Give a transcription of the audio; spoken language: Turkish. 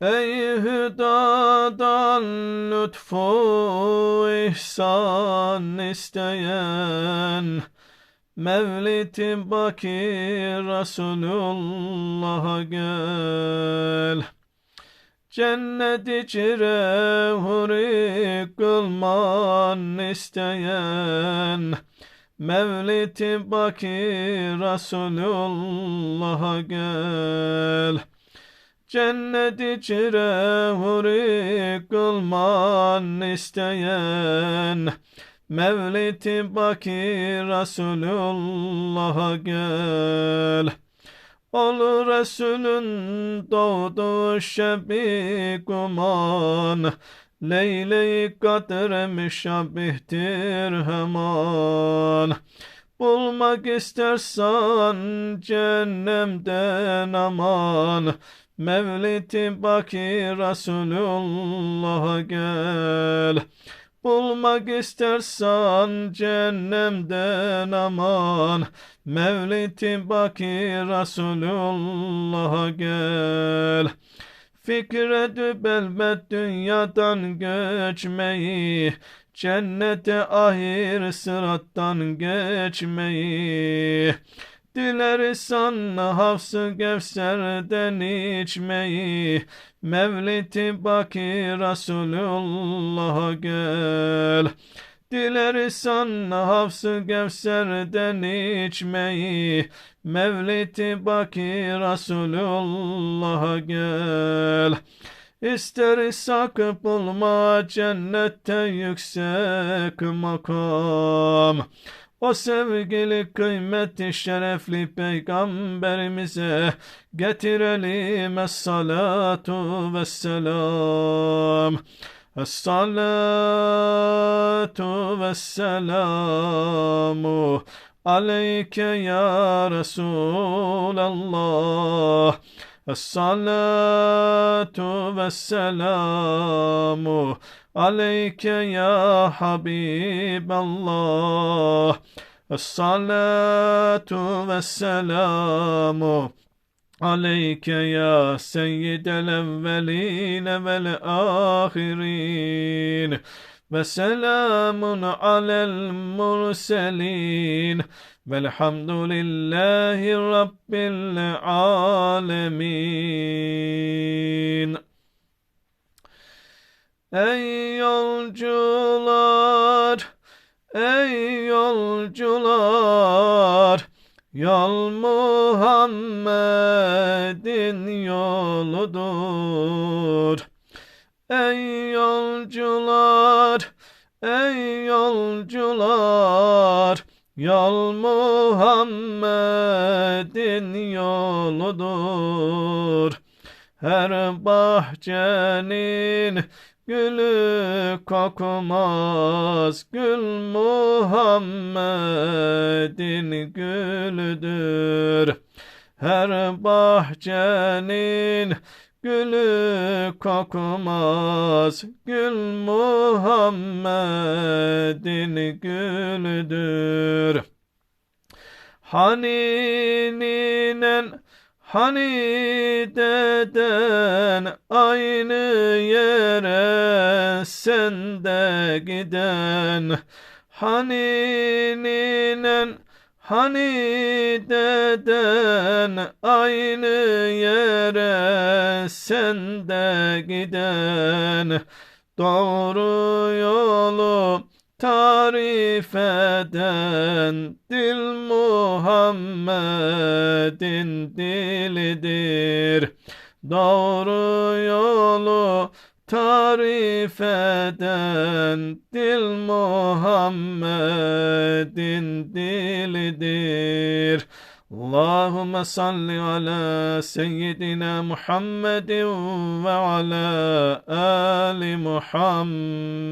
Ey hüdadan lütfu ihsan isteyen Mevlid-i Baki Resulullah'a gel. Cennet içire huri kılman isteyen Mevlid-i Baki Resulullah'a gel Cennet içire huri kılman isteyen Mevlid-i Baki Resulullah'a gel. Ol Resulün doğdu şebi kuman Leyle-i kadre müşabbihtir hemen Bulmak istersen cehennemden aman. Mevlid-i Baki Resulullah'a gel. Bulmak istersen cehennemden aman. Mevlid-i Baki Resulullah'a gel Fikredü belbet dünyadan göçmeyi Cennete ahir sırattan geçmeyi Dilersen hafsı gevserden içmeyi Mevlid-i Baki Resulullah'a gel Dilersen hafsı gevserden içmeyi. Mevlid-i Baki Resulullah'a gel. İster sakıp bulma cennette yüksek makam. O sevgili kıymetli şerefli peygamberimize getirelim es-salatu vesselam. Es-salatu vesselamu aleyke ya Resulallah. Es-salatu vesselamu aleyke ya Habiballah. Es-salatu vesselamu ya seyyidel evveline vel ahirin. Ve selamun alel murselin. Velhamdülillahi Rabbil alemin. Ey yolcular, ey yolcular, yol Muhammed'in yoludur. Ey yolcular, ey yolcular, yol Muhammed'in yoludur. Her bahçenin Gülü kokmaz gül Muhammed'in gülüdür. Her bahçenin gülü kokmaz gül Muhammed'in gülüdür. Hani ninen Hani deden aynı yere sen de giden? Hani ninen hani deden aynı yere sen de giden? Doğru yolu tarif eden dil Muhammed'in dilidir. Doğru yolu tarif eden dil Muhammed'in dilidir. Allahümme salli ala seyyidina Muhammedin ve ala ali Muhammed.